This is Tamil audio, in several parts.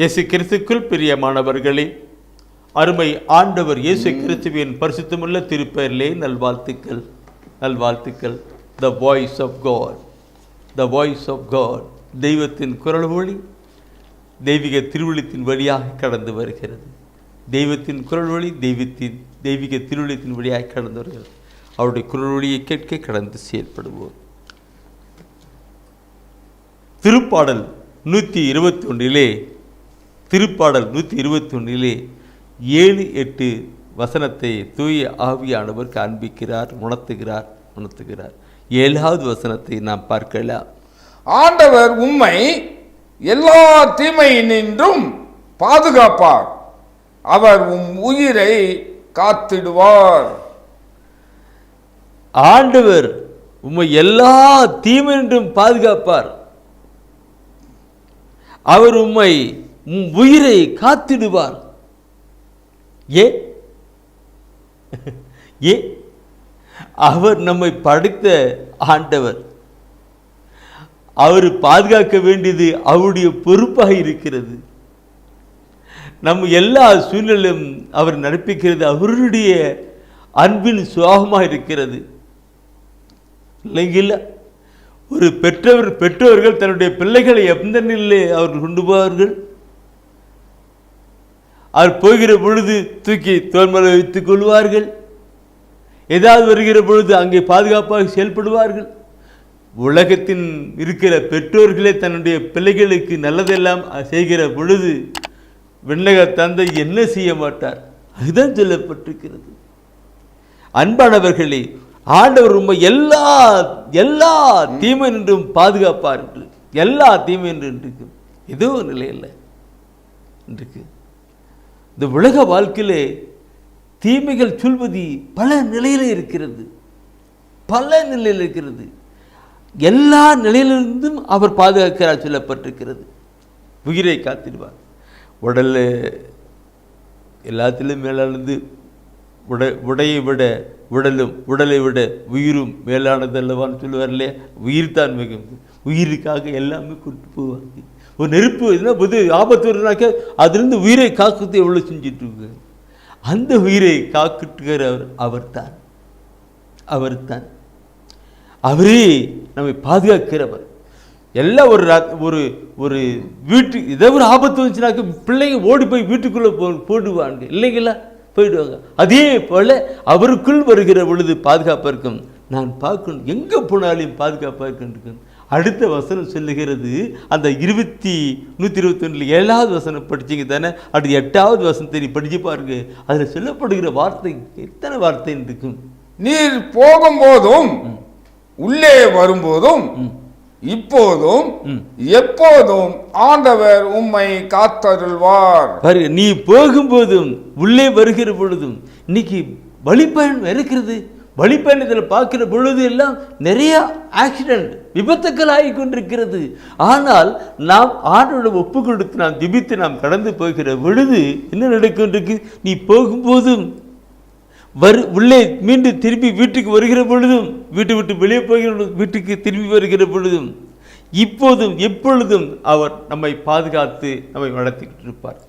இயேசு கிறிஸ்துக்குள் பிரியமானவர்களே அருமை ஆண்டவர் இயேசு கிறிஸ்துவின் பரிசுத்தமுள்ள திருப்பெயரிலே நல்வாழ்த்துக்கள். நல்வாழ்த்துக்கள். The voice of God the voice of God தெய்வத்தின் குரல் ஒளி தெய்வீக திருவிழத்தின் வழியாக கடந்து வருகிறது. தெய்வத்தின் குரல் ஒளி தெய்வத்தின் தெய்வீக திருவிழத்தின் வழியாக கடந்து வருகிறது. அவருடைய குரல் ஒளியை கேட்க கடந்து செயல்படுவோம். திருப்பாடல் நூற்றி இருபத்தி ஒன்றிலே திருப்பாடல் நூற்றி இருபத்தி ஒன்றிலே ஏழு எட்டு வசனத்தை தூய ஆவியானவர் காண்பிக்கிறார் உணர்த்துகிறார் உணர்த்துகிறார். ஏழாவது வசனத்தை நாம் பார்க்கலாம். ஆண்டவர் உம்மை எல்லா தீமையினின்றும் பாதுகாப்பார். அவர் உம் உயிரை காத்திடுவார். ஆண்டவர் உம்மை எல்லா தீமையின்றும் பாதுகாப்பார். அவர் உம்மை உம் உயிரை காத்திடுவார். ஏ? ஏ? அவர் நம்மை படைத்த ஆண்டவர். அவர் பாதுகாக்க வேண்டியது அவருடைய பொறுப்பாக இருக்கிறது. நம்ம எல்லா சூழ்நிலையும் அவர் நடப்பிக்கிறது அவருடைய அன்பின் சுவாகமாக இருக்கிறது. இல்லைங்களா ஒரு பெற்றவர் பெற்றோர்கள் தன்னுடைய பிள்ளைகளை எந்த நிலையில் அவர்கள் கொண்டு போவார்கள்? அவர் போகிற பொழுது தூக்கி தோல்மலை வைத்துக் கொள்வார்கள். ஏதாவது வருகிற பொழுது அங்கே பாதுகாப்பாக செயல்படுவார்கள். உலகத்தின் இருக்கிற பெற்றோர்களே தன்னுடைய பிள்ளைகளுக்கு நல்லதெல்லாம் செய்கிற பொழுது விண்ணக தந்தை என்ன செய்ய மாட்டார்? அதுதான் சொல்லப்பட்டிருக்கிறது. அன்பானவர்களே ஆண்டவர் உண்மை எல்லா எல்லா தீமை நின்றும் பாதுகாப்பார் என்று எல்லா தீமை என்று இருக்கு எதுவும் ஒரு நிலையில் இருக்கு இந்த உலக வாழ்க்கையிலே தீமைகள் சொல்வது பல நிலையில் இருக்கிறது. பல நிலையில் இருக்கிறது. எல்லா நிலையிலிருந்தும் அவர் பாதுகாக்கிறார் சொல்லப்பட்டிருக்கிறது. உயிரை காத்திடுவார் உடல் எல்லாத்திலும் மேலானது உட உடையை விட உடலும் உடலை விட உயிரும் மேலானது அல்லவான்னு சொல்லுவார் இல்லையா? உயிர் தான் மிகுந்து உயிருக்காக எல்லாமே கொண்டு போவாங்க. ஒரு நெருப்பு என்ன புது ஆபத்து வருதுனாக்க அதுலேருந்து உயிரை காக்கிறது எவ்வளோ செஞ்சுட்டு அந்த உயிரை காக்குகிறவர் அவர்தான். அவர்தான். அவரே நம்மை பாதுகாக்கிறவர். எல்லாம் ஒரு ஒரு ஒரு வீட்டு ஏதோ ஒரு ஆபத்து வந்துச்சுனாக்க பிள்ளைங்க ஓடி போய் வீட்டுக்குள்ளே போ போடுவாங்க. இல்லைங்களா? போயிடுவாங்க. அதே போல் அவருக்குள் வருகிற பொழுது பாதுகாப்பாக இருக்கும். நான் பார்க்கணும். எங்கே போனாலும் பாதுகாப்பாக இருக்கேன் அடுத்த வசனம் சொல்லுகிறது அந்த இருபத்தி நூற்றி இருபத்தொன்னில் ஏழாவது வசனம் படிச்சீங்க தானே? அடுத்து எட்டாவது வசனத்தை நீ படிச்சு பாருங்க. அதில் சொல்லப்படுகிற வார்த்தை எத்தனை வார்த்தைன்னு இருக்கும்? நீர் போகும்போதும் உள்ளே வரும்போதும் இப்போதும் எப்போதும் ஆண்டவர் உம்மை காத்தருள்வார். நீ போகும்போதும் உள்ளே வருகிற பொழுதும் இன்னைக்கு வழிப்பயணம் இருக்கிறது. வழிப்பயணத்தில் பார்க்கிற பொழுது எல்லாம் நிறைய ஆக்சிடென்ட் விபத்துக்கள் ஆகி கொண்டிருக்கிறது. ஆனால் நாம் ஆண்டோட ஒப்பு கொடுத்து நாம் திபித்து நாம் கடந்து போகிற பொழுது என்ன நடக்கின்றிருக்கு நீ போகும்போதும் வரு உள்ளே மீண்டும் திரும்பி வீட்டுக்கு வருகிற பொழுதும் வீட்டு விட்டு வெளியே போகிற வீட்டுக்கு திரும்பி வருகிற பொழுதும் இப்போதும் எப்பொழுதும் அவர் நம்மை பாதுகாத்து நம்மை வளர்த்திக்கிட்டு இருப்பார்.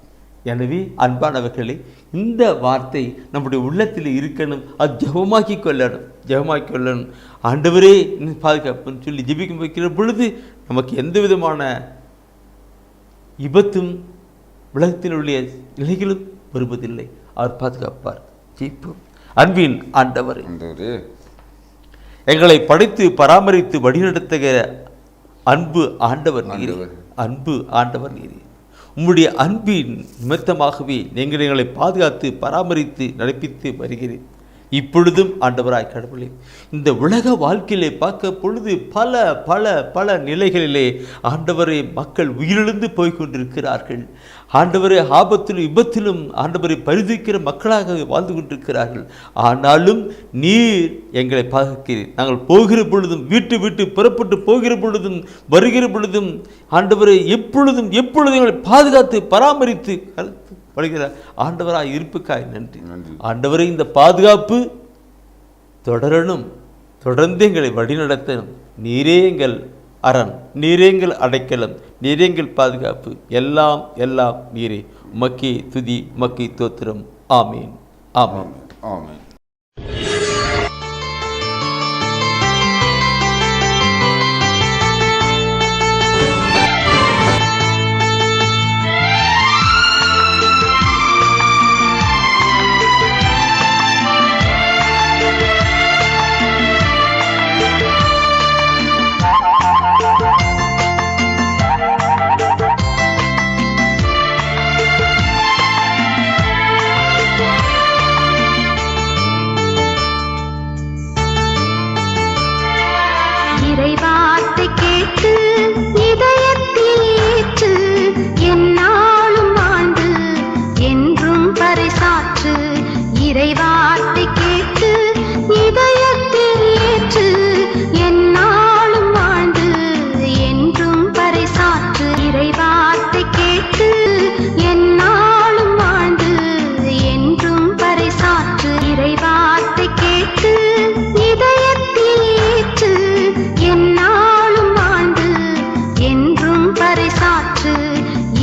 எனவே அன்பானவர்களே இந்த வார்த்தை நம்முடைய உள்ளத்தில் இருக்கணும் அது ஜெபமாக்கி கொள்ளணும் ஜெபமாக்கி கொள்ளணும். ஆண்டவரே பாதுகாப்புன்னு சொல்லி ஜெபிக்க வைக்கிற பொழுது நமக்கு எந்த விதமான விபத்தும் உலகத்தில் உள்ள நிலைகளும் வருவதில்லை. அவர் பாதுகாப்பார். ஜெயிப்போம் அன்பின் ஆண்டவரே ஆண்டவரே. எங்களை படைத்து பராமரித்து வழிநடத்துகிற அன்பு ஆண்டவர் நீரே. அன்பு ஆண்டவர் நீரே. உம்முடைய அன்பின் நிமித்தமாகவே நீங்கள் எங்களை பாதுகாத்து பராமரித்து நடப்பித்து வருகிறேன். இப்பொழுதும் ஆண்டவராய் கடவுளே இந்த உலக வாழ்க்கையிலே பார்க்க பொழுது பல பல பல நிலைகளிலே ஆண்டவரை மக்கள் உயிரிழந்து போய்கொண்டிருக்கிறார்கள். ஆண்டவரை ஆபத்திலும் விபத்திலும் ஆண்டவரை பரிதிக்கிற மக்களாக வாழ்ந்து கொண்டிருக்கிறார்கள். ஆனாலும் நீர் எங்களை பார்க்கிறீர். நாங்கள் போகிற பொழுதும் வீட்டு விட்டு புறப்பட்டு போகிற பொழுதும் வருகிற பொழுதும் ஆண்டவரை எப்பொழுதும் எப்பொழுதும் எங்களை பாதுகாத்து பராமரித்து கருத்து படுகிற ஆண்டவராய் இருப்புக்காய் நன்றி. ஆண்டவரை இந்த பாதுகாப்பு தொடரணும். தொடர்ந்து எங்களை வழிநடத்தணும். நீரே எங்கள் அரண். நீரே எங்கள் அடைக்கலம். நீரே எங்கள் பாதுகாப்பு. எல்லாம் எல்லாம் நீரே. உமக்கே துதி உமக்கே தோத்திரம் ஆமீன். ஆமீன். ஆமென்.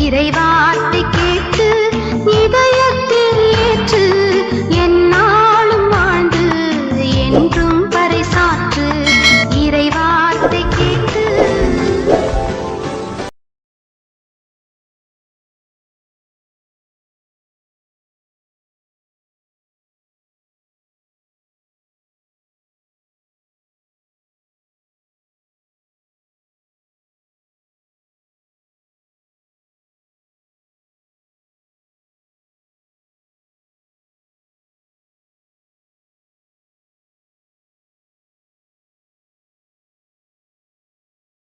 இறைவா.